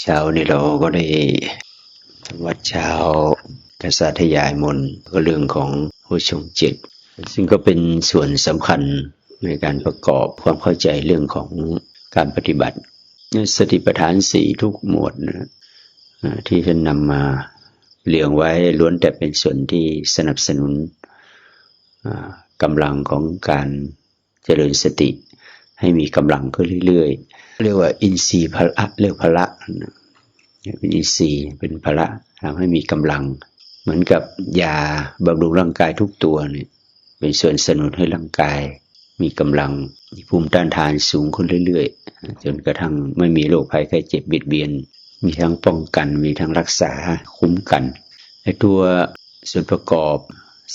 เช้านี้เราก็ได้ทำวัดเช้ากษัตริยายมนก็เรื่องของผู้ชงจ็ดซึ่งก็เป็นส่วนสำคัญในการประกอบความเข้าใจเรื่องของการปฏิบัติ สติปัฏฐานสี่ทุกหมวดนะที่ท่านนำมาเรียงไว้ล้วนแต่เป็นส่วนที่สนับสนุนกำลังของการเจริญสติ ให้มีกำลังขึ้นเรื่อยๆ เรียกว่าอินทรีย์พละเรียกพละเป็นอินทรีย์เป็นพละทำให้มีกำลัง เหมือนกับยาบำรุงร่างกายทุกตัวเนี่ยเป็นส่วนสนับสนุนให้ร่างกาย มีกำลังมีภูมิต้านทานสูงขึ้นเรื่อยๆ จนกระทั่งไม่มีโรคภัยไข้เจ็บเบียดเบียน มีทั้งป้องกัน มีทั้งรักษาคุ้มกันไอตัวส่วนประกอบ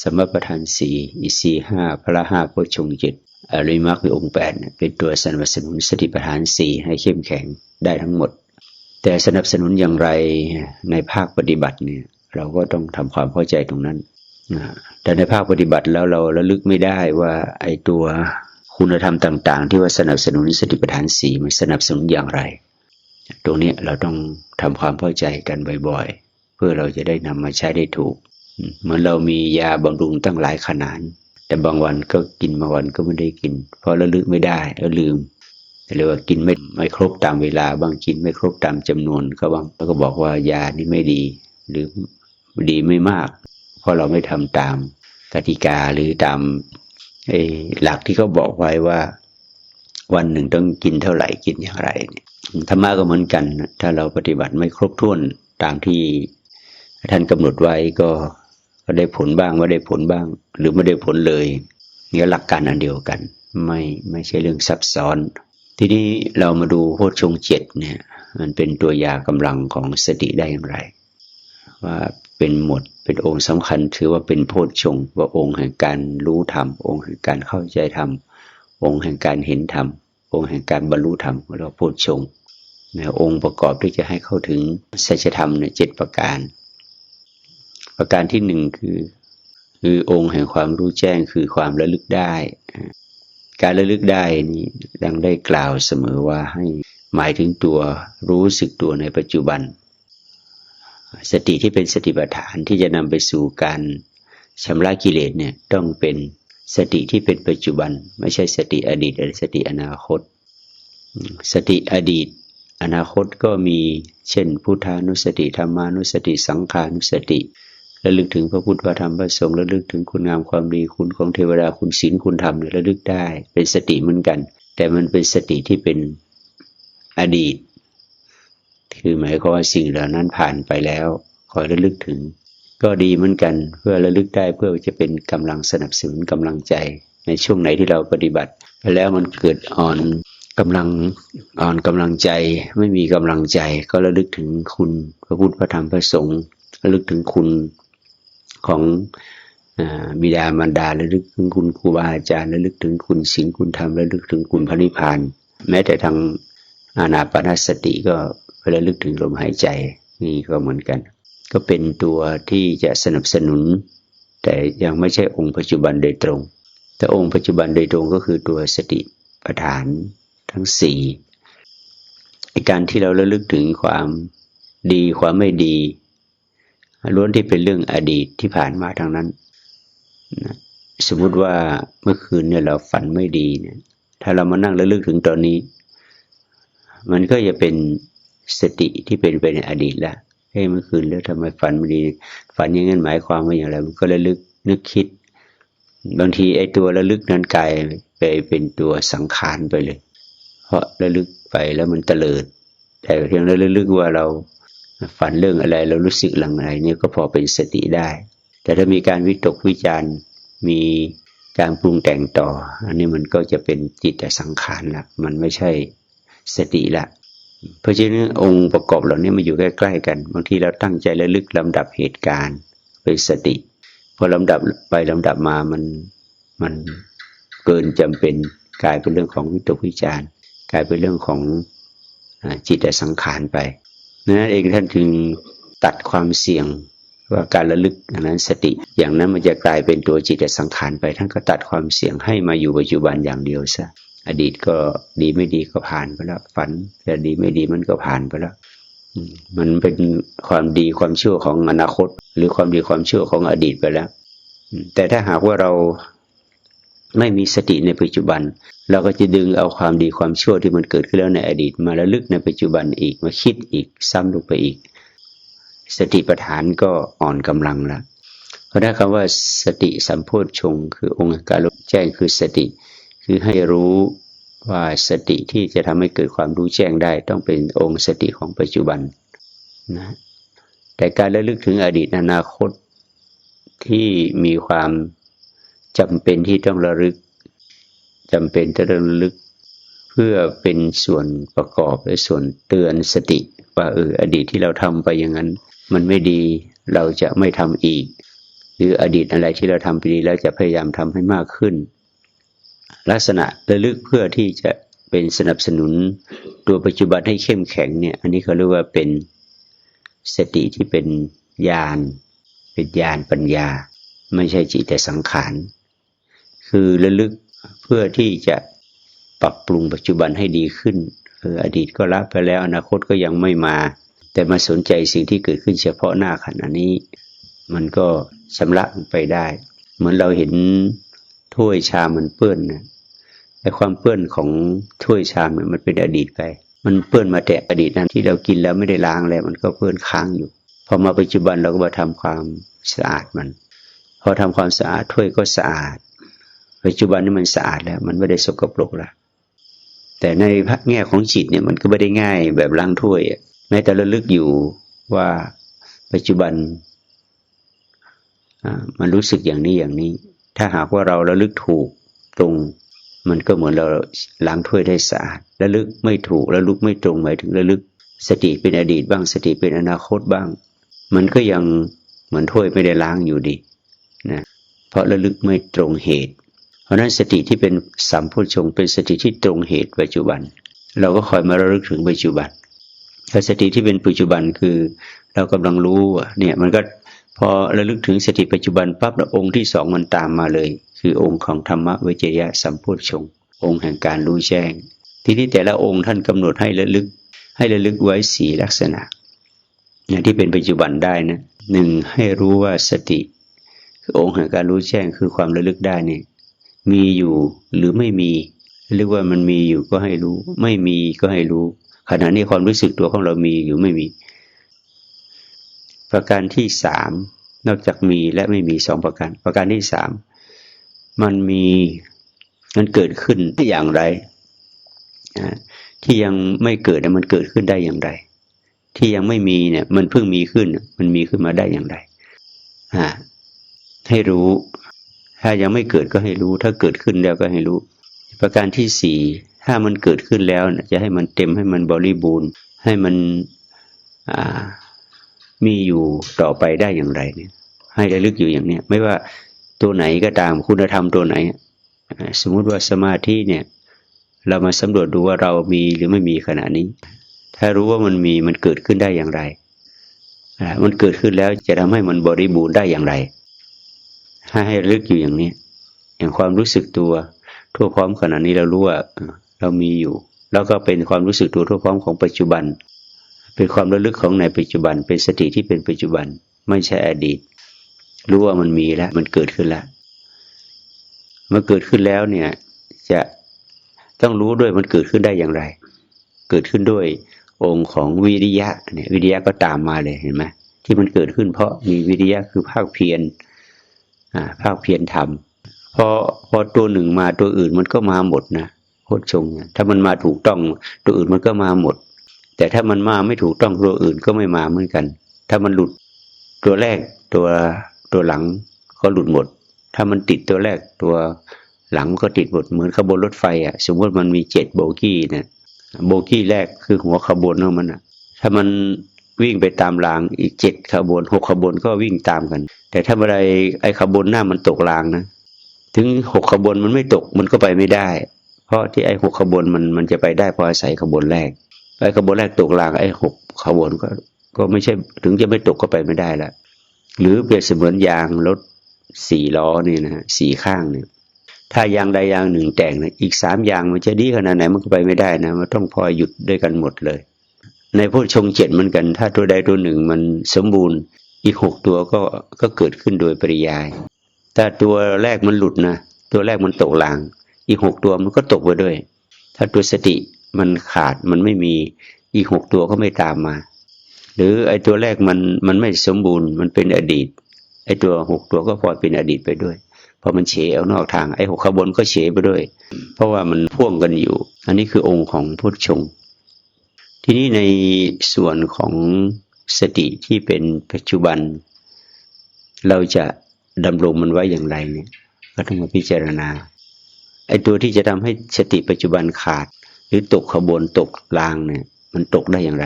สมประทานสี่อีสีห้าพระห้าโพชงเจ็ด อริมรรคมีองค์แปดเป็นตัวสนับสนุนสติปัฏฐานสี่ให้เข้มแข็งได้ทั้งหมด แต่สนับสนุนอย่างไรในภาคปฏิบัติเนี่ยเราก็ต้องทำความเข้าใจตรงนั้นนะแต่ในภาคปฏิบัติแล้วเราระลึกไม่ได้ว่าไอ้ตัวคุณธรรมต่าง ๆ ที่ว่าสนับสนุนสติปัฏฐานสี่มันสนับสนุนอย่างไร ตรงนี้เราต้องทำความเข้าใจกันบ่อยๆ เพื่อเราจะได้นำมาใช้ได้ถูก เหมือนเรามียาบำรุงตั้งหลายขนาด แต่บางวันก็กินบางวันก็ไม่ได้กิน เพราะระลึกไม่ได้แล้วลืมหรือว่ากินไม่ไม่ครบตามเวลา บางกินไม่ครบตามจำนวนก็บางแล้วก็บอกว่ายานี่ไม่ดี หรือดีไม่มาก เพราะเราไม่ทำตามกติกาหรือตามไอ้หลักที่เขาบอกไว้ว่า วันหนึ่งต้องกินเท่าไหร่กินอย่างไรเนี่ยธรรมะก็เหมือนกัน ถ้าเราปฏิบัติไม่ครบถ้วนตามที่ท่านกำหนดไว้ก็ ก็ได้ผลบ้างไม่ได้ผลบ้าง หรือไม่ได้ผลเลยนี่หลักการอันเดียวกัน ไม่ไม่ใช่เรื่องซับซ้อน ทีนี้เรามาดูโพชฌงเจ็ดเนี่ยมันเป็นตัวยากำลังของสติได้อย่างไร ว่าเป็นหมดเป็นองค์สำคัญ ถือว่าเป็นโพชฌงว่าองค์แห่งการรู้ธรรมองค์แห่งการเข้าใจธรรมองค์แห่งการเห็นธรรมองค์แห่งการบรรลุธรรมเราโพชฌงค์ในองค์ประกอบที่จะให้เข้าถึงสัจธรรมเนี่ยเจ็ดประการ ประการที่หนึ่งคือ คือองค์แห่งความรู้แจ้งคือความระลึกได้ การระลึกได้นี่ดังได้กล่าวเสมอว่าให้หมายถึงตัวรู้สึกตัวในปัจจุบัน สติที่เป็นสติปัฏฐานที่จะนำไปสู่การชำระกิเลสเนี่ยต้องเป็นสติที่เป็นปัจจุบัน ไม่ใช่สติอดีตหรือสติอนาคต สติอดีต อนาคตก็มีเช่น พุทธานุสติธรรมานุสติสังขานุสติ ระลึกถึงพระพุทธพระธรรมพระสงฆ์ระลึกถึงคุณงามความดีคุณของเทวดาคุณศีลคุณธรรมเนี่ยระลึกได้ เป็นสติเหมือนกัน แต่มันเป็นสติที่เป็นอดีต คือหมายความว่าสิ่งเหล่านั้นผ่านไปแล้วคอยระลึกถึง ก็ดีเหมือนกันเพื่อระลึกได้เพื่อจะเป็นกำลังสนับสนุนกำลังใจ ในช่วงไหนที่เราปฏิบัติไปแล้วมันเกิดอ่อนกำลังอ่อนกำลังใจไม่มีกำลังใจ ก็ระลึกถึงคุณพระพุทธพระธรรมพระสงฆ์ระลึกถึงคุณ ของอาบิดามารดาระลึกถึงคุณครูบาอาจารย์ระลึกถึงคุณศีลคุณธรรมระลึกถึงคุณพระนิพพาน แม้แต่ทางอานาปานสติก็ระลึกถึงลมหายใจนี่ก็เหมือนกัน ก็เป็นตัวที่จะสนับสนุน แต่ยังไม่ใช่องค์ปัจจุบันโดยตรง แต่องค์ปัจจุบันโดยตรงก็คือตัวสติปัฏฐานทั้งสี่การที่เราระลึกถึงความดีความไม่ดี ล้วนที่เป็นเรื่องอดีตที่ผ่านมาทางนั้นนะสมมุติว่าเมื่อคืนเนี่ยเราฝันไม่ดีเนี่ย ถ้าเรามานั่งระลึกถึงตอนนี้ มันก็จะเป็นสติที่เป็นไปในอดีตแล้วเฮ้ยเมื่อคืนแล้วทำไมฝันไม่ดี ฝันอย่างนั้นหมายความว่าอย่างไรมันก็ระลึกนึกคิด บางทีไอ้ตัวระลึกนั้นกลายไปเป็นตัวสังขารไปเลย เพราะระลึกไปแล้วมันเตลิด แต่เพียงระลึกว่าเรา ฝันเรื่องอะไรเรารู้สึกหลังอะไรเนี่ยก็พอเป็นสติได้ แต่ถ้ามีการวิตกวิจารณ์มีการปรุงแต่งต่อ อันนี้มันก็จะเป็นจิตแต่สังขารละมันไม่ใช่สติละเพราะฉะนั้นองค์ประกอบเหล่านี้มาอยู่ใกล้ๆกันบางทีเราตั้งใจระลึกลำดับเหตุการณ์เป็นสติพอลำดับไปลำดับมามันมันเกินจำเป็นกลายเป็นเรื่องของวิตกวิจารณ์ กลายเป็นเรื่องของจิตแต่สังขารไป นั่นเองท่านจึงตัดความเสี่ยงว่าการระลึกอย่างนั้นสติ อย่างนั้นมันจะกลายเป็นตัวจิตสังขารไป ท่านก็ตัดความเสี่ยงให้มาอยู่ปัจจุบันอย่างเดียวซะอดีตก็ดีไม่ดีก็ผ่านไปแล้วฝันแต่ดีไม่ดีมันก็ผ่านไปแล้วมันเป็นความดีความชั่วของอนาคต หรือความดีความชั่วของอดีตไปแล้วแต่ถ้าหากว่าเรา ไม่มีสติในปัจจุบัน เราก็จะดึงเอาความดีความชั่วที่มันเกิดขึ้นแล้วในอดีต มาระลึกในปัจจุบันอีกมาคิดอีกซ้ำลงไปอีก สติปัฏฐานก็อ่อนกำลังละเพราะถ้าคำว่าสติสัมโพชฌงค์คือองค์การรู้แจ้งคือสติ คือให้รู้ว่าสติที่จะทำให้เกิดความรู้แจ้งได้ ต้องเป็นองค์สติของปัจจุบันนะแต่การระลึกถึงอดีตอนาคตที่มีความ จำเป็นที่ต้องระลึกจำเป็นที่ต้องระลึก เพื่อเป็นส่วนประกอบและส่วนเตือนสติ ว่าเอออดีตที่เราทำไปอย่างนั้น มันไม่ดีเราจะไม่ทำอีก หรืออดีตอะไรที่เราทำไปดีแล้วจะพยายามทำให้มากขึ้น ลักษณะระลึกเพื่อที่จะเป็นสนับสนุนตัวปัจจุบันให้เข้มแข็งเนี่ย อันนี้เขาเรียกว่าเป็นสติที่เป็นญาณเป็นญาณปัญญา ไม่ใช่จิตแต่สังขาร คือระลึกเพื่อที่จะปรับปรุงปัจจุบันให้ดีขึ้นเอออดีตก็ละไปแล้วอนาคตก็ยังไม่มา แต่มาสนใจสิ่งที่เกิดขึ้นเฉพาะหน้าขณะนี้ มันก็ชำระไปได้ เหมือนเราเห็นถ้วยชามมันเปื้อนนะไอ้ความเปื้อนของถ้วยชามเนี่ยมันเป็นอดีตไป มันเปื้อนมาแต่อดีตนั้นที่เรากินแล้วไม่ได้ล้างแล้วมันก็เปื้อนค้างอยู่ พอมาปัจจุบันเราก็มาทำความสะอาดมัน พอทำความสะอาดถ้วยก็สะอาด ปัจจุบันนี้มันสะอาดแล้ว มันไม่ได้สกปรกแล้วแต่ในแง่ของจิตเนี่ยมันก็ไม่ได้ง่ายแบบล้างถ้วยแม้แต่ระลึกอยู่ว่าปัจจุบันมันรู้สึกอย่างนี้อย่างนี้ ถ้าหากว่าเราระลึกถูกตรง มันก็เหมือนเราล้างถ้วยได้สะอาดระลึกไม่ถูกระลึกไม่ตรงหมายถึงระลึกสติเป็นอดีตบ้างสติเป็นอนาคตบ้าง มันก็ยังเหมือนถ้วยไม่ได้ล้างอยู่ดีนะเพราะระลึกไม่ตรงเหตุ เพราะนั้นสติที่เป็นสัมโพุชงค์เป็นสติที่ตรงเหตุปัจจุบัน เราก็คอยมาระลึกถึงปัจจุบันแต่สติที่เป็นปัจจุบันคือ เรากำลังรู้เนี่ยมันก็พอระลึกถึงสติปัจจุบันปั๊บแล้วองค์ที่สองมันตามมาเลย คือองค์ของธรรมวิจยะสัมโพุชงค์องค์แห่งการรู้แจ้ง ทีนี้แต่ละองค์ท่านกำหนดให้ระลึกให้ระลึกไว้สี่ลักษณะอย่างที่เป็นปัจจุบันได้นะหนึ่งให้รู้ว่าสติ คือองค์แห่งการรู้แจ้งคือความระลึกได้เนี่ย มีอยู่หรือไม่มีเรียกว่ามันมีอยู่ก็ให้รู้ ไม่มีก็ให้รู้ ขณะนี้ความรู้สึกตัวของเรามีอยู่ไม่มี ประการที่สามนอกจากมีและไม่มีสองประการ ประการที่สามมันมีมันเกิดขึ้นอย่างไรที่ยังไม่เกิดเนี่ยมันเกิดขึ้นได้อย่างไร ที่ยังไม่มีเนี่ย มันเพิ่งมีขึ้น มันมีขึ้นมาได้อย่างไรให้รู้ ถ้ายังไม่เกิดก็ให้รู้ ถ้าเกิดขึ้นแล้วก็ให้รู้ ประการที่สี่ถ้ามันเกิดขึ้นแล้วเนี่ยจะให้มันเต็มให้มันบริบูรณ์ ให้มันมีอยู่ต่อไปได้อย่างไรเนี่ย ให้ระลึกอยู่อย่างเนี้ยไม่ว่าตัวไหนก็ตามคุณธรรมตัวไหน สมมุติว่าสมาธิเนี่ย เรามาสำรวจดูว่าเรามีหรือไม่มีขณะนี้ ถ้ารู้ว่ามันมีมันเกิดขึ้นได้อย่างไรมันเกิดขึ้นแล้วจะทำให้มันบริบูรณ์ได้อย่างไร ให้ให้ลึกอยู่อย่างนี้ อย่างความรู้สึกตัวทั่วพร้อมขณะนี้เรารู้ว่าเรามีอยู่ แล้วก็เป็นความรู้สึกตัวทั่วพร้อมของปัจจุบัน เป็นความระลึกของในปัจจุบัน เป็นสติที่เป็นปัจจุบัน ไม่ใช่อดีต รู้ว่ามันมีแล้ว มันเกิดขึ้นแล้วเมื่อเกิดขึ้นแล้วเนี่ยจะต้องรู้ด้วยมันเกิดขึ้นได้อย่างไร เกิดขึ้นด้วยองค์ของวิริยะเนี่ยวิริยะก็ตามมาเลยเห็นไหมที่มันเกิดขึ้นเพราะมีวิริยะคือภาคเพียร ภาคเพียรทำพอพอตัวหนึ่งมาตัวอื่นมันก็มาหมดนะโคตรชงถ้ามันมาถูกต้องตัวอื่นมันก็มาหมด แต่ถ้ามันมาไม่ถูกต้องตัวอื่นก็ไม่มาเหมือนกัน ถ้ามันหลุดตัวแรกตัวตัวหลังก็หลุดหมด ถ้ามันติดตัวแรกตัวหลังก็ติดหมดเหมือนขบวนรถไฟอะ สมมติมันมีเจ็ดโบกี้เนี่ยโบกี้แรกคือหัวขบวนของมันอะ ถ้ามัน วิ่งไปตามรางอีกเจ็ดขบวนหกขบวนก็วิ่งตามกัน แต่ถ้าเมื่อไรไอ้ขบวนหน้ามันตกรางนะ ถึงหกขบวนมันไม่ตกมันก็ไปไม่ได้ เพราะที่ไอ้หกขบวนมันมันจะไปได้เพราะอาศัยขบวนแรกไอ้ขบวนแรกตกรางไอ้หกขบวนก็ก็ไม่ใช่ถึงจะไม่ตกก็ไปไม่ได้ละหรือเปรียบเสมือนยางรถสี่ล้อนี่นะฮะสี่ข้างเนี่ยถ้ายางใดยางหนึ่งแต่งนะอีกสามยางมันจะดีขนาดไหนมันก็ไปไม่ได้นะมันต้องพอหยุดด้วยกันหมดเลย ในโพชงเจ็ดเหมือนกัน ถ้าตัวใดตัวหนึ่งมันสมบูรณ์ อีกหกตัวก็ก็เกิดขึ้นโดยปริยาย ถ้าตัวแรกมันหลุดนะตัวแรกมันตกหลาง อีกหกตัวมันก็ตกไปด้วย ถ้าตัวสติมันขาดมันไม่มีอีกหกตัวก็ไม่ตามมา หรือไอ้ตัวแรกมันมันไม่สมบูรณ์มันเป็นอดีตไอ้ตัวหกตัวก็พลอยเป็นอดีตไปด้วยพอมันเฉออกนอกทางไอ้หกขบวนก็เฉไปด้วย เพราะว่ามันพ่วงกันอยู่ อันนี้คือองค์ของพุทธชง ทีนี้ในส่วนของสติที่เป็นปัจจุบัน เราจะดำรงมันไว้อย่างไรเนี่ยก็ต้องมาพิจารณาไอ้ตัวที่จะทำให้สติปัจจุบันขาด หรือตกขบวนตกรางเนี่ย มันตกได้อย่างไร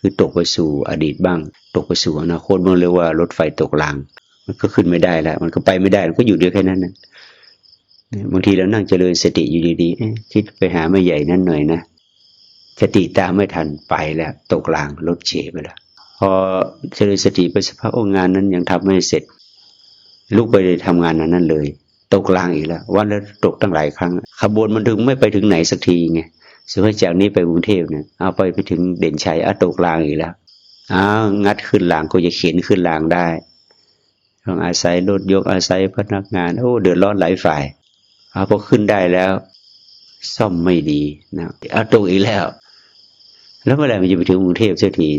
คือตกไปสู่อดีตบ้าง ตกไปสู่อนาคตบ้างเรียกว่ารถไฟตกราง มันก็ขึ้นไม่ได้แล้ว มันก็ไปไม่ได้มันก็อยู่เดียวแค่นั้นนะบางทีเรานั่งเจริญสติอยู่ดีๆคิดไปหาไม่ใหญ่นั่นหน่อยนะ สติตามไม่ทันไปแล้วตกรางรถเฉไปแล้วพอเจริญสติไปสักพักโอ้งานนั้นยังทำไม่เสร็จลูกไปเลยทำงานนั้นนั่นเลย ตกรางอีกแล้ววันแล้วตกตั้งหลายครั้ง ขบวนมันถึงไม่ไปถึงไหนสักทีไงสมมติจากนี้ไปกรุงเทพเนี่ยเอาไปไปถึงเด่นชัยอะตกรางอีกแล้วอ้าวงัดขึ้นรางก็จะเข็นขึ้นรางได้ต้องอาศัยรถยกอาศัยพนักงานโอ้เดือดร้อนหลายฝ่ายเอาพอขึ้นได้แล้ว ซ่อมไม่ดีนะเอาตกอีกแล้ว แล้วเมื่อไหร่มันจะไปถึงกรุงเทพเสักที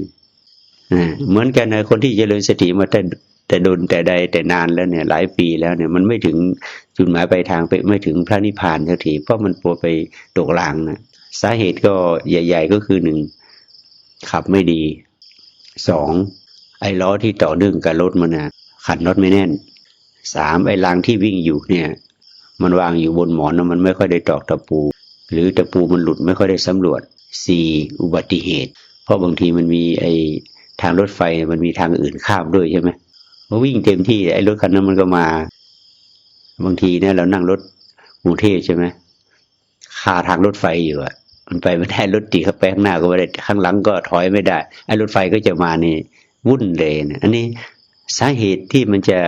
เหมือนกันนะคนที่เจริญสติมาแต่แต่โดนแต่ใดแต่นานแล้วเนี่ย หลายปีแล้วเนี่ย มันไม่ถึงจุดหมายปลายทางไปไม่ถึงพระนิพพานเสักทีเพราะมันปวดไปตกรางนะสาเหตุก็ใหญ่ ๆ ก็คือหนึ่งขับไม่ดีสองไอ้ล้อที่ต่อเนื่องกับรถมันนะขัน็อตไม่แน่นสามไอ้รางที่วิ่งอยู่เนี่ย มันวางอยู่บนหมอนนะมันไม่ค่อยได้ตอกตะปู หรือตะปูมันหลุดไม่ค่อยได้สำรวจสี่อุบัติเหตุ เพราะบางทีมันมีไอทางรถไฟมันมีทางอื่นข้ามด้วยใช่ไหมพอวิ่งเต็มที่ไอ้รถคันนั้นมันก็มา บางทีเนี่ยเรานั่งรถกรุงเทพใช่ไหมคาทางรถไฟอยู่อะมันไปไม่ได้รถติดเข้าไปข้างหน้าก็ไม่ได้ข้างหลังก็ถอยไม่ได้ไอ้รถไฟก็จะมานี่ วุ่นเลยนะอันนี้สาเหตุที่มันจะ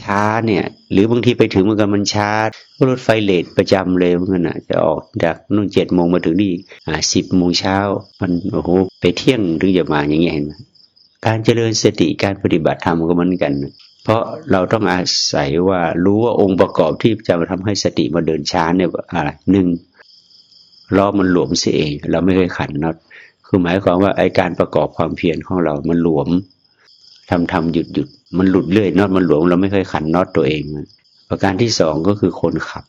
ช้าเนี่ย หรือบางทีไปถึงเหมือนกันมันช้ารถไฟเลทประจำเลยเหมือนกันอะจะออกจากนู่นเจ็ดโมงมาถึงนี่อ่าสิบโมงเช้ามันโอ้โหไปเที่ยงถึงจะมาอย่างเงี้ยเห็นไหมการเจริญสติการปฏิบัติธรรมก็เหมือนกัน เพราะเราต้องอาศัยว่ารู้ว่าองค์ประกอบที่จะมาทำให้สติมาเดินช้าเนี่ยอะไรหนึ่งล้อมันหลวมเสียเอง เราไม่เคยขันน็อตคือหมายความว่าไอการประกอบความเพียรของเรามันหลวมทำทำหยุดหยุด มันหลุดเรื่อยน็อตมันหลวมเราไม่เคยขันน็อตตัวเอง ประการที่สองก็คือคนขับ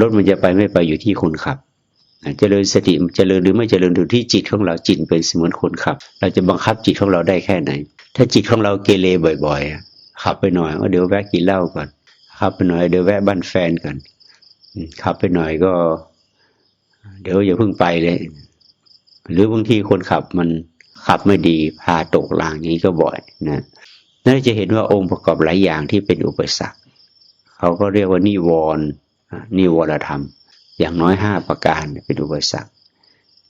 รถมันจะไปไม่ไปอยู่ที่คนขับเจริญสติเจริญหรือไม่เจริญอยู่ที่จิตของเราจิตเป็นเสมือนคนขับ เราจะบังคับจิตของเราได้แค่ไหน ถ้าจิตของเราเกเรบ่อย ๆ ขับไปหน่อยก็เดี๋ยวแวะกินเหล้าก่อนขับไปหน่อยเดี๋ยวแวะบ้านแฟนก่อนขับไปหน่อยก็ เดี๋ยวอย่าเพิ่งไปเลย หรือบางทีคนขับมันขับไม่ดีพาตกรางนี้ก็บ่อยนะ น่าจะเห็นว่าองค์ประกอบหลายอย่างที่เป็นอุปสรรคเขาก็เรียกว่านิวรณ์นิวรธรรม อย่างน้อยห้าประการเป็นอุปสรรค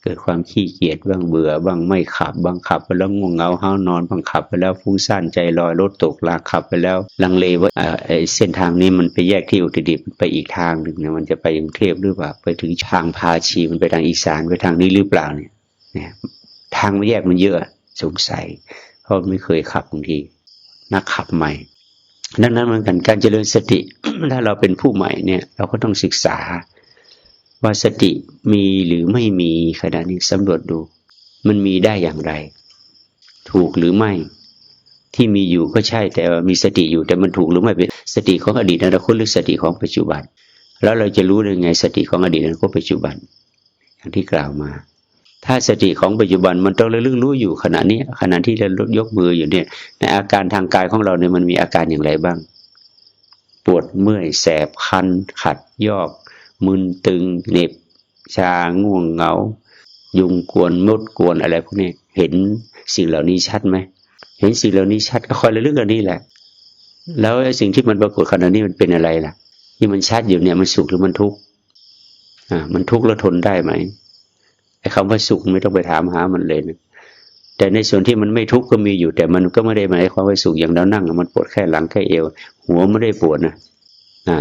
เกิดความขี้เกียจบ้างเบื่อบ้างไม่ขับบ้างขับไปแล้วง่วงเหงาห้านอนบ้างขับไปแล้วฟุ้งซ่านใจลอยรถตกลาขับไปแล้วลังเลว่าเส้นทางนี้มันไปแยกที่อุตรดิตถ์ไปอีกทางหนึ่งนะมันจะไปกรุงเทพหรือเปล่าไปถึงทางพาชีมันไปทางอีสานไปทางนี้หรือเปล่าเนี่ยเนี่ยทางแยกมันเยอะสงสัยเพราะไม่เคยขับบางที นักขับใหม่ ดังนั้นเหมือนกันการเจริญสติ ถ้าเราเป็นผู้ใหม่เนี่ย เราก็ต้องศึกษา ว่าสติมีหรือไม่มีขณะนี้สำรวจดู มันมีได้อย่างไร ถูกหรือไม่ที่มีอยู่ก็ใช่แต่ว่ามีสติอยู่แต่มันถูกหรือไม่เป็นสติของอดีตอนาคตหรือสติของปัจจุบัน แล้วเราจะรู้ได้ไงสติของอดีตอนาคตปัจจุบัน อย่างที่กล่าวมา ถ้าสติของปัจจุบันมันต้องระลึกรู้อยู่ขณะนี้ขณะที่เรายกมืออยู่เนี่ยในอาการทางกายของเราเนี่ยมันมีอาการอย่างไรบ้าง ปวดเมื่อยแสบคันขัดยอก มึนตึงเหน็บ ชาง่วงเหงา ยุงกวนมดกวนอะไรพวกนี้เห็นสิ่งเหล่านี้ชัดไหมเห็นสิ่งเหล่านี้ชัดก็คอยระลึกอันนี้แหละ แล้วสิ่งที่มันปรากฏขณะนี้มันเป็นอะไรล่ะที่มันชัดอยู่เนี่ยมันสุขหรือมันทุกข์อ่ามันทุกข์แล้วทนได้ไหม คำว่าสุขไม่ต้องไปถามหามันเลยนะแต่ในส่วนที่มันไม่ทุกข์ก็มีอยู่ แต่มันก็ไม่ได้หมายความว่าสุขอย่างเรานั่งมันปวดแค่หลังแค่เอว หัวไม่ได้ปวดนะอ่า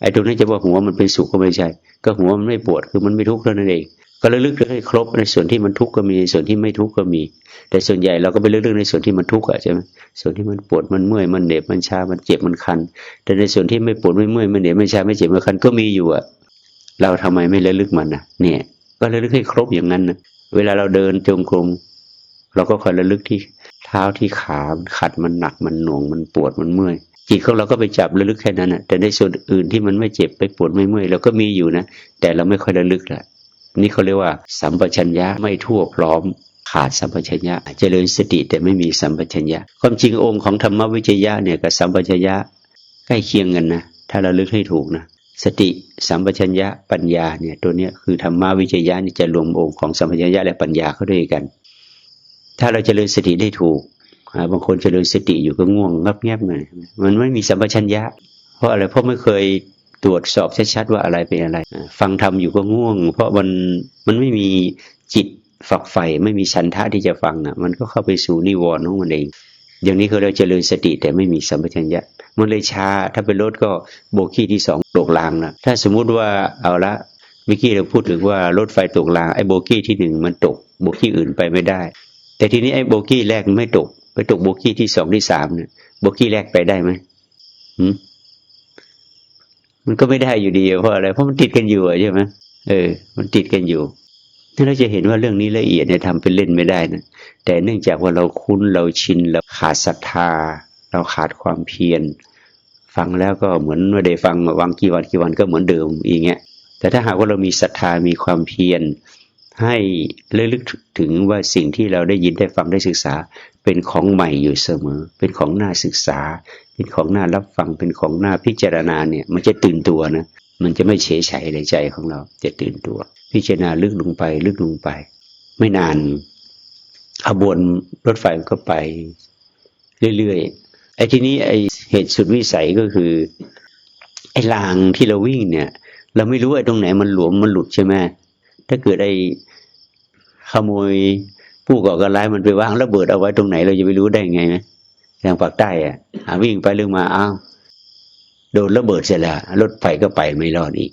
ไอ้ตรงนี้จะว่าหัวมันเป็นสุขก็ไม่ใช่ ก็หัวมันไม่ปวดคือมันไม่ทุกข์เท่านั้นเองก็ระลึกให้ครบในส่วนที่มันทุกข์ก็มีในส่วนที่ไม่ทุกข์ก็มี แต่ส่วนใหญ่เราก็ไประลึกในส่วนที่มันทุกข์อะใช่ไหมส่วนที่มันปวดมันเมื่อยมันเหน็บมันชามันเจ็บมันคัน แต่ในส่วนที่ไม่ปวดไม่เมื่อยไม่เหน็บไม่ชาไม่เจ็บไม่คันก็มีอยู่อะเราทำไมไม่ระลึกมันนะเนี่ย ก็ระลึกให้ครบอย่างนั้นนะเวลาเราเดินจงกรมเราก็คอยระลึกที่เท้าที่ขาขัดมันหนักมันหน่วงมันปวดมันเมื่อยจิตของเราก็ไปจับระลึกแค่นั้นนะแต่ในส่วนอื่นที่มันไม่เจ็บไปปวดไม่เมื่อยเราก็มีอยู่นะ แต่เราไม่ค่อยระลึกละนี่เขาเรียกว่า สัมปชัญญะไม่ทั่วพร้อมขาดสัมปชัญญะเจริญสติแต่ไม่มีสัมปชัญญะ ความจริงองค์ของธรรมวิจยะเนี่ยกับสัมปชัญญะใกล้เคียงกันนะถ้าเราลึกให้ถูกนะ สติสัมปชัญญะปัญญาเนี่ยตัวเนี้ยคือธรรมวิจยะนี่จะรวมองค์ของสัมปชัญญะและปัญญาเข้าด้วยกัน ถ้าเราจเจริญสติได้ถูกบางคนจเจริญสติอยู่ก็ง่วงงับแงบเลยมันไม่มีสัมปชัญญะ เพราะอะไรเพราะไม่เคยตรวจสอบชัดๆว่าอะไรเป็นอะไร ฟังทำอยู่ก็ง่วง เพราะมันมันไม่มีจิตฝักใฝ่ไม่มีชันทะที่จะฟังอะ มันก็เข้าไปสู่นิวรณ์ของมันเอง อย่างนี้คือเราจเจริญสติแต่ไม่มีสัมปชัญญะมันเลยช้า ถ้าเป็นรถก็โบกี้ที่สองตกรางนะถ้าสมมุติว่าเอาละเมื่อกี้เราพูดถึงว่ารถไฟตกรางไอ้โบกี้ที่หนึ่งมันตกโบกี้อื่นไปไม่ได้ แต่ทีนี้ไอ้โบกี้แรกมันไม่ตก ไปตกโบกี้ที่สองที่สามเนี่ยโบกี้แรกไปได้ไหมหืมมันก็ไม่ได้อยู่ดีเพราะอะไรเพราะมันติดกันอยู่ใช่ไหมเออ มันติดกันอยู่ ถ้าเราจะเห็นว่าเรื่องนี้ละเอียดเนี่ยทำเป็นเล่นไม่ได้นะแต่เนื่องจากว่าเราคุ้นเราชินเราขาดศรัทธา เราขาดความเพียร ฟังแล้วก็เหมือนไม่ได้ฟังวังกี่วันกี่วันก็เหมือนเดิมอย่างเงี้ยแต่ถ้าหากว่าเรามีศรัทธามีความเพียรให้ระลึกถึงว่าสิ่งที่เราได้ยินได้ฟังได้ศึกษา เป็นของใหม่อยู่เสมอ เป็นของน่าศึกษา เป็นของน่ารับฟังเป็นของน่าพิจารณาเนี่ยมันจะตื่นตัวนะ มันจะไม่เฉยเฉยในใจของเราจะตื่นตัว พิจารณาลึกลงไป ลึกลงไป ไม่นานขบวนรถไฟก็ไปเรื่อยๆไอ้ทีนี้ไอ้เหตุสุดวิสัยก็คือ ไอ้รางที่เราวิ่งเนี่ย เราไม่รู้ไอ้ตรงไหนมันหลวมมันหลุดใช่ไหมถ้าเกิดไอ้ขโมยผู้ก่อการร้ายมันไปวางระเบิดเอาไว้ตรงไหนเราจะไปรู้ได้ไงไหมทางปากใต้อะอะวิ่งไปเรื่องมาอ้าว โดนระเบิดเสร็จแล้วรถไฟก็ไปไม่รอดอีก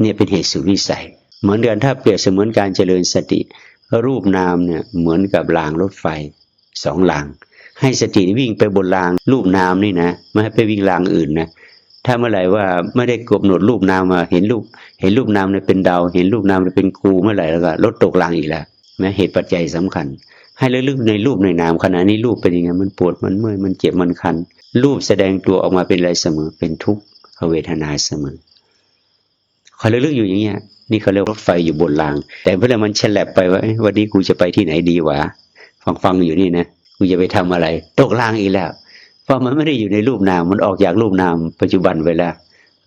เนี่ยเป็นเหตุสุดวิสัย เหมือนกันถ้าเปรียบเสมือนการเจริญสติ รูปนามเนี่ยเหมือนกับรางรถไฟสองราง ให้สติวิ่งไปบนรางรูปนามนี่นะไม่ให้ไปวิ่งรางอื่นนะถ้าเมื่อไหร่ว่าไม่ได้กำหนดรูปนามมาเห็นรูป เห็นรูปนามเนี่ยเป็นดาว เห็นรูปนามเนี่ยเป็นครูเมื่อไหร่แล้วก็ลดตกรางอีกแล้วแม้เหตุปัจจัยสำคัญ ให้ระลึกในรูปในนามขณะนี้รูปเป็นยังไงมันปวดมันเมื่อยมันเจ็บมันคัน รูปแสดงตัวออกมาเป็นอะไรเสมอ เป็นทุกขเวทนาเสมอคอยระลึกอยู่อย่างเงี้ย นี่เขาเรียกรถไฟอยู่บนราง แต่เพื่อนมันฉลับไปว่าวันนี้กูจะไปที่ไหนดีวะฟังฟังอยู่นี่นะกูจะไปทำอะไร ตกรางอีกแล้ว เพราะมันไม่ได้อยู่ในรูปนาม มันออกจากรูปนามปัจจุบันไปแล้ว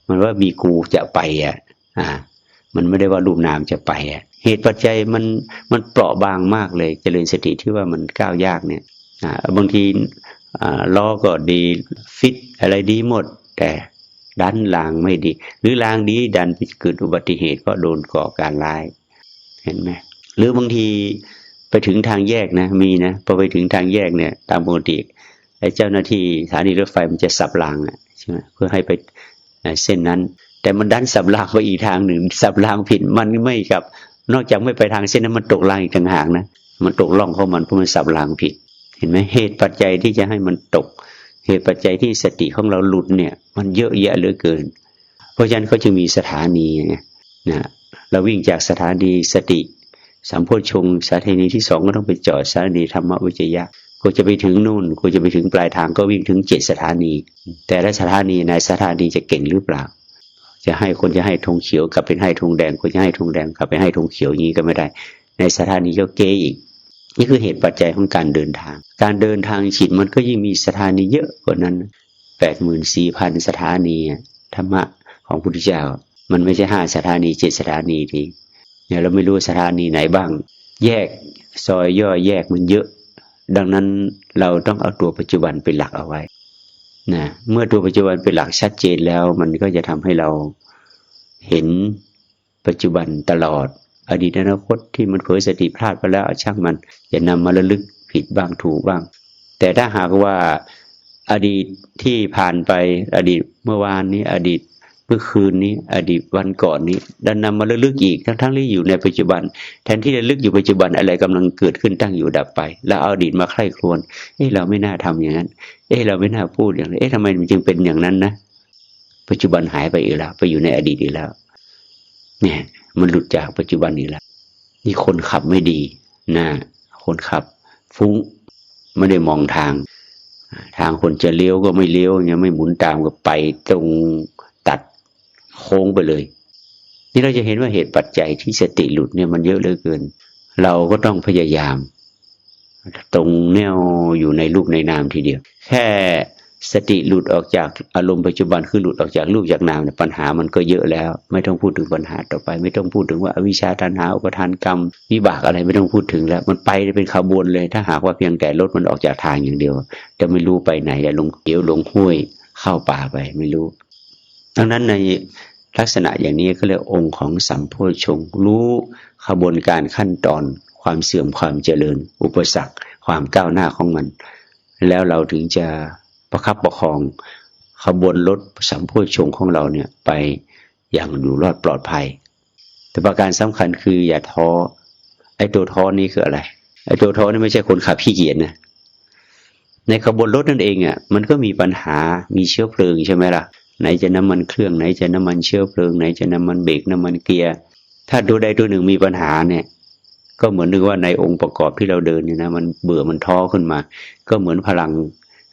มันว่ามีกูจะไปอะ อ่า มันไม่ได้ว่ารูปนามจะไปอะ เหตุปัจจัยมันมันเปราะบางมากเลย เจริญสติที่ว่ามันก้าวยากเนี่ย อ่า บางที ล้อก็ดีฟิตอะไรดีหมด แต่ดันลางไม่ดี หรือลางดีดันไปเกิดอุบัติเหตุก็โดนก่อการร้าย เห็นไหมหรือบางทีไปถึงทางแยกนะมีนะพอไปถึงทางแยกเนี่ย ตามปกติไอ้เจ้าหน้าที่สถานีรถไฟมันจะสับรางอะใช่ไหมเพื่อให้ไปเส้นนั้น แต่มันดันสับรางไปอีกทางหนึ่ง สับรางผิดมันไม่กับ นอกจากไม่ไปทางเส้นนั้นมันตกรางอีกต่างหากนะมันตกล่องของมันเพราะมันสับรางผิด เห็นไหมเหตุปัจจัยที่จะให้มันตก เหตุปัจจัยที่สติของเราหลุดเนี่ย มันเยอะแยะเหลือเกิน เพราะฉะนั้นเขาจึงมีสถานีไงนะเราวิ่งจากสถานีสติสัมโพชงสถานีที่สองก็ต้องไปจอดสถานีธรรมวิจยะก็จะไปถึงนู่นก็จะไปถึงปลายทางก็วิ่งถึงเจ็ดสถานี แต่ละสถานีในสถานีจะเก่งหรือเปล่า จะให้คนจะให้ธงเขียวกลับเป็นให้ธงแดงคนจะให้ธงแดงกลับไปให้ธงเขียวอย่างนี้ก็ไม่ได้ ในสถานีก็เกอีก นี่คือเหตุปัจจัยของการเดินทาง การเดินทางจิตมันก็ยิ่งมีสถานีเยอะกว่านั้นแปดหมื่นสี่พันสถานีธรรมะของพุทธเจ้า มันไม่ใช่ห้าสถานีเจ็ดสถานีทีเนี่ยเราไม่รู้สถานีไหนบ้าง แยกซอยย่อแยกมันเยอะ ดังนั้นเราต้องเอาตัวปัจจุบันเป็นหลักเอาไว้นะเมื่อตัวปัจจุบันเป็นหลักชัดเจนแล้ว มันก็จะทำให้เราเห็นปัจจุบันตลอด อดีตอนาคตที่มันเผยสติพลาดไปแล้วช่างมันอย่านำมาระลึกผิดบ้างถูกบ้าง แต่ถ้าหากว่าอดีตที่ผ่านไปอดีตเมื่อวานนี้ อดีตเมื่อคืนนี้ อดีตวันก่อนนี้ดันนำมาระลึกอีกทั้งทั้งที่อยู่ในปัจจุบัน แทนที่จะลึกอยู่ปัจจุบันอะไรกำลังเกิดขึ้นตั้งอยู่ดับไป แล้วเอาอดีตมาใคร่ครวญเอ๊ะเราไม่น่าทำอย่างนั้น เอ๊ะเราไม่น่าพูดอย่างนั้นเอ๊ะทำไมมันจึงเป็นอย่างนั้นนะ ปัจจุบันหายไปอีกแล้ว ไปอยู่ในอดีตอีกแล้ว เนี่ย มันหลุดจากปัจจุบันอีกแล้วนี่คนขับไม่ดีนะคนขับฟุ้งไม่ได้มองทาง ทางคนจะเลี้ยวก็ไม่เลี้ยวยังไม่หมุนตามก็ไปตรงตัดโค้งไปเลย นี่เราจะเห็นว่าเหตุปัจจัยที่สติหลุดเนี่ยมันเยอะเหลือเกิน เราก็ต้องพยายาม ตรงแนวอยู่ในรูปในนามทีเดียว แค่ สติหลุดออกจากอารมณ์ปัจจุบันคือหลุดออกจากรูปจากนามเนี่ยปัญหามันก็เยอะแล้ว ไม่ต้องพูดถึงปัญหาต่อไป ไม่ต้องพูดถึงว่าอวิชชาตันหาอุปทานกรรมวิบากอะไรไม่ต้องพูดถึงแล้ว มันไปเป็นขบวนเลย ถ้าหากว่าเพียงแต่ลดมันออกจากทางอย่างเดียว จะไม่รู้ไปไหนจะลงเกี่ยวลงห้วยเข้าป่าไปไม่รู้ดังนั้นในลักษณะอย่างนี้ก็เรียกองค์ของสัมโพชงรู้ขบวนการขั้นตอน ความเสื่อมความเจริญ อุปสรรค ความก้าวหน้าของมัน แล้วเราถึงจะ ประคับประคองขบวนรถสัมโพชงของเราเนี่ยไปอย่างอยู่รอดปลอดภัย แต่ประการสำคัญคืออย่าท้อ ไอ้ตัวท้อนี้คืออะไร ไอ้ตัวท้อนี่ไม่ใช่คนขับขี้เกียจนะ ในขบวนรถนั่นเองอะ มันก็มีปัญหา มีเชื้อเพลิงใช่ไหมล่ะ ไหนจะน้ำมันเครื่อง ไหนจะน้ำมันเชื้อเพลิง ไหนจะน้ำมันเบรกน้ำมันเกียร์ ถ้าตัวใดตัวหนึ่งมีปัญหาเนี่ย ก็เหมือนนึกว่าในองค์ประกอบที่เราเดินเนี่ยนะ มันเบื่อมันท้อขึ้นมา ก็เหมือนพลัง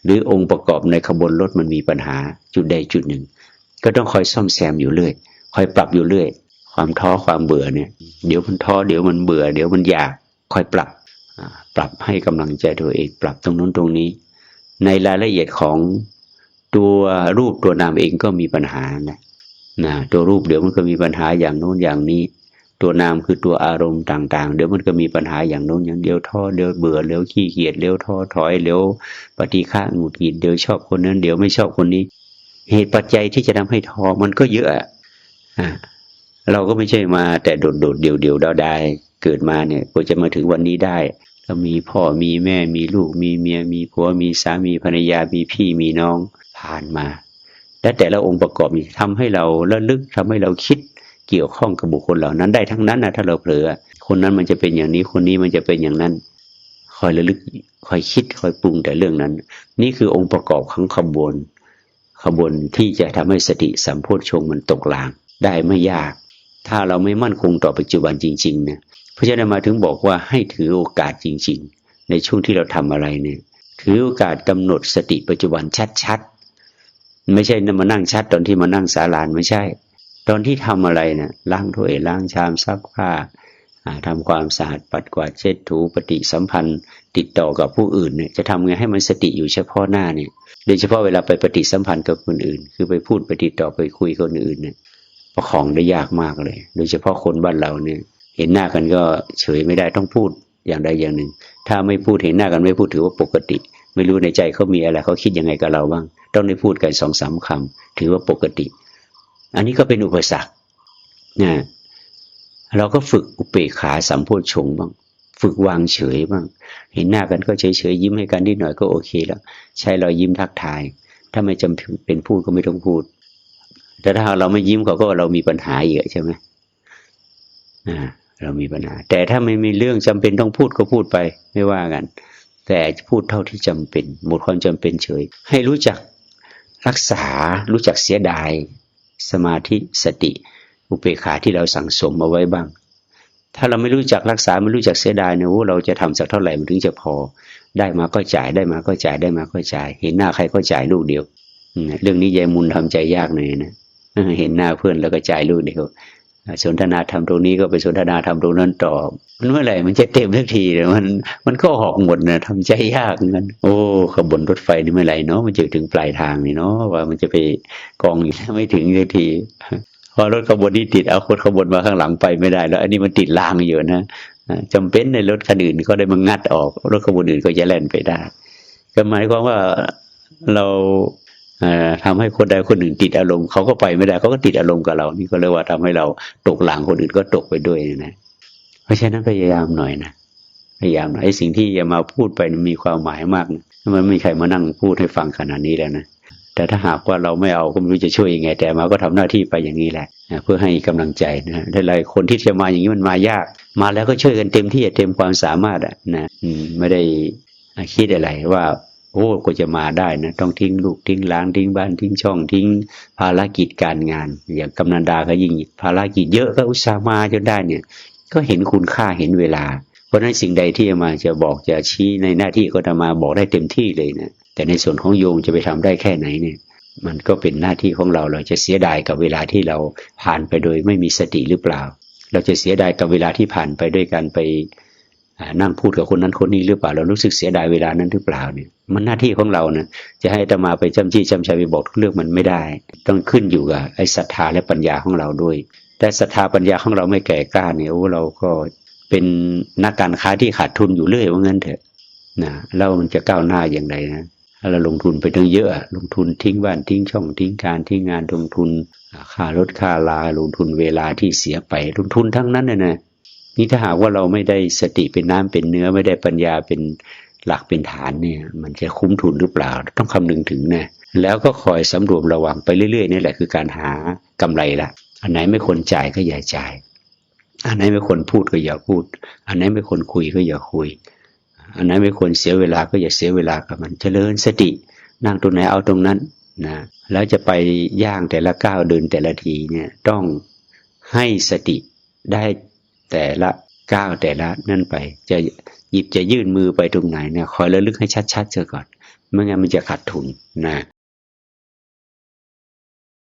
หรือองค์ประกอบในขบวนรถมันมีปัญหาจุดใดจุดหนึ่ง ก็ต้องคอยซ่อมแซมอยู่เรื่อยคอยปรับอยู่เรื่อย ความท้อความเบื่อเนี่ย เดี๋ยวมันท้อเดี๋ยวมันเบื่อ เดี๋ยวมันอยากคอยปรับปรับให้กำลังใจตัวเอง ปรับตรงนู้นตรงนี้ ในรายละเอียดของตัวรูปตัวนามเองก็มีปัญหานะนะตัวรูปเดี๋ยวมันก็มีปัญหาอย่างโน้นอย่างนี้ ตัวนามคือตัวอารมณ์ต่าง ๆ เดี๋ยวมันก็มีปัญหาอย่างโน้นอย่างเดียวท้อเดี๋ยวเบื่อเดี๋ยวขี้เกียจเดี๋ยวท้อถอยเดี๋ยวปฏิฆะหงุดหงิดเดี๋ยวชอบคนนั้นเดี๋ยวไม่ชอบคนนี้ เหตุปัจจัยที่จะทำให้ท้อมันก็เยอะอะอ่าเราก็ไม่ใช่มาแต่โดดโดดๆเดี่ยวเดียวดาวดายเกิดมาเนี่ยกว่าจะมาถึงวันนี้ได้ก็มีพ่อมีแม่มีลูกมีเมียมีผัวมีสามีภรรยามีพี่มีน้องผ่านมาและแต่ละองค์ประกอบนี้ทำให้เราระลึกทำให้เราคิด เกี่ยวข้องกับบุคคลเหล่านั้นได้ทั้งนั้นนะถ้าเราเผลอคนนั้นมันจะเป็นอย่างนี้คนนี้มันจะเป็นอย่างนั้น คอยระลึกคอยคิดคอยปรุงแต่เรื่องนั้น นี่คือองค์ประกอบของขบวน ขบวนที่จะทำให้สติสัมโพชฌงมันตกลางได้ไม่ยาก ถ้าเราไม่มั่นคงต่อปัจจุบันจริงๆนะเพราะฉะนั้นมาถึงบอกว่าให้ถือโอกาสจริง ๆ ในช่วงที่เราทำอะไรเนี่ยถือโอกาสกำหนดสติปัจจุบันชัดๆไม่ใช่นมานั่งชัดตอนที่มานั่งศาลานไม่ใช่ ตอนที่ทำอะไรเนี่ยล้างถ้วยล้างชามซักผ้าอ่าทำความสะอาดปัดกวาดเช็ดถูปฏิสัมพันธ์ ติดต่อกับผู้อื่นเนี่ยจะทำไงให้มันสติอยู่เฉพาะหน้าเนี่ยโดยเฉพาะเวลาไปปฏิสัมพันธ์กับคนอื่น คือไปพูดไปติดต่อไปคุยกับคนอื่นเนี่ยประคองได้ยากมากเลย โดยเฉพาะคนบ้านเราเนี่ย เห็นหน้ากันก็เฉยไม่ได้ต้องพูดอย่างใดอย่างหนึ่ง ถ้าไม่พูดเห็นหน้ากันไม่พูดถือว่าปกติ ไม่รู้ในใจเขามีอะไรเขาคิดยังไงกับเราบ้าง ต้องได้พูดกันสองสามคำถือว่าปกติ อันนี้ก็เป็นอุปสรรคนะเราก็ฝึกอุเบกขาสัมโพชงบ้าง ฝึกวางเฉยบ้าง เห็นหน้ากันก็เฉยเฉยยิ้มให้กันนิดหน่อยก็โอเคแล้ว ใช้รอยยิ้มทักทาย ถ้าไม่จำเป็นพูดก็ไม่ต้องพูด แต่ถ้าเราไม่ยิ้มเขาก็เรามีปัญหาเยอะใช่ไหมอ่าเรามีปัญหา แต่ถ้าไม่มีเรื่องจำเป็นต้องพูดก็พูดไป ไม่ว่ากัน แต่พูดเท่าที่จำเป็น หมดความจำเป็นเฉย ให้รู้จักรักษา รู้จักเสียดาย สมาธิสติ อุเบกขาที่เราสั่งสมมาไว้บ้าง ถ้าเราไม่รู้จักรักษาไม่รู้จักเสียดายเนี่ยโอ้เราจะทำสักเท่าไหร่มันถึงจะพอ ได้มาก็จ่ายได้มาก็จ่ายได้มาก็จ่าย เห็นหน้าใครก็จ่ายลูกเดียวเรื่องนี้ยายมุนทำใจยากหน่อยนะเห็นหน้าเพื่อนแล้วก็จ่ายลูกเดียว สนทนาธรรมตรงนี้ก็ไปสนทนาธรรมตรงนั้นต่อมันเมื่อไหร่มันจะเต็มสักทีเนี่ยมันมันก็หอกหมดนะทำใจยากนกันโอ้ขบวนรถไฟนี่เมื่อไหร่เนาะมันจะถึงปลายทางนี่เนาะว่ามันจะไปกองอยู่ไม่ถึงสักที พอรถขบวนนี้ติดเอาคนขบวนมาข้างหลังไปไม่ได้แล้ว อันนี้มันติดรางอยู่นะอ่าจำเป็นในรถคันอื่นก็ได้มางัดออก รถขบวนอื่นก็จะแล่นไปได้ก็หมายความว่าเรา ทำให้คนใดคนหนึ่งติดอารมณ์เขาก็ไปไม่ได้เขาก็ติดอารมณ์กับเรา นี่ก็เรียกว่าทำให้เราตกหลังคนอื่นก็ตกไปด้วยนะเพราะฉะนั้นพยายามหน่อยนะพยายามหน่อยไอ้สิ่งที่จะมาพูดไปมีความหมายมากนะมันไม่มีใครมานั่งพูดให้ฟังขนาดนี้แล้วนะแต่ถ้าหากว่าเราไม่เอาก็ไม่รู้จะช่วยยังไง แต่มาก็ทำหน้าที่ไปอย่างนี้แหละเพื่อให้กำลังใจนะหลายๆคนที่จะมาอย่างนี้มันมายาก มาแล้วก็ช่วยกันเต็มที่เต็มความสามารถอะนะไม่ได้คิดอะไรว่า โอ้ก็จะมาได้นะ ต้องทิ้งลูกทิ้งล้างทิ้งบ้านทิ้งช่องทิ้งภารกิจการงาน อย่างกำนันดาก็ยิ่งภารกิจเยอะก็อุตส่าห์มาจนได้เนี่ย ก็เห็นคุณค่าเห็นเวลา เพราะฉะนั้นสิ่งใดที่อามาจะบอกจะชี้ในหน้าที่ก็จะมาบอกได้เต็มที่เลยนะแต่ในส่วนของโยมจะไปทำได้แค่ไหนเนี่ย มันก็เป็นหน้าที่ของเราเราจะเสียดายกับเวลาที่เราผ่านไปโดยไม่มีสติหรือเปล่า เราจะเสียดายกับเวลาที่ผ่านไปด้วยการไป นั่งพูดกับคนนั้นคนนี้หรือเปล่าเรารู้สึกเสียดายเวลานั้นหรือเปล่าเนี่ย มันหน้าที่ของเรานะจะให้ตมาไปจำจี้จำชัยไปบอกทุกเรื่องมันไม่ได้ ต้องขึ้นอยู่กับไอ้ศรัทธาและปัญญาของเราด้วย แต่ศรัทธาปัญญาของเราไม่แก่กล้าเนี่ยโอ้เราก็เป็นนักการค้าที่ขาดทุนอยู่เรื่อยว่างั้นเถอะนะแล้วมันจะก้าวหน้าอย่างไรนะถ้าเราลงทุนไปตั้งเยอะ ลงทุนทิ้งบ้านทิ้งช่องทิ้งการทิ้งงานลงทุนค่ารถค่าลาลงทุนเวลาที่เสียไปลงทุนทั้งนั้นนะนะ นี่ถ้าหากว่าเราไม่ได้สติเป็นน้ำเป็นเนื้อไม่ได้ปัญญาเป็นหลักเป็นฐานเนี่ย มันจะคุ้มทุนหรือเปล่า ต้องคำนึงถึงนะแล้วก็คอยสำรวมระวังไปเรื่อยๆนี่แหละคือการหากำไรละอันไหนไม่ควรจ่ายก็อย่าจ่าย อันไหนไม่ควรพูดก็อย่าพูด อันไหนไม่ควรคุยก็อย่าคุย อันไหนไม่ควรเสียเวลาก็อย่าเสียเวลากับมันเจริญสติ นั่งตรงไหนเอาตรงนั้นนะแล้วจะไปย่างแต่ละก้าวเดินแต่ละทีเนี่ยต้องให้สติได้ แต่ละก้าวแต่ละนั่นไป จะหยิบจะยื่นมือไปตรงไหนเนี่ยคอยระลึกให้ชัดๆเสียก่อนไม่งั้นมันจะขาดทุนนะ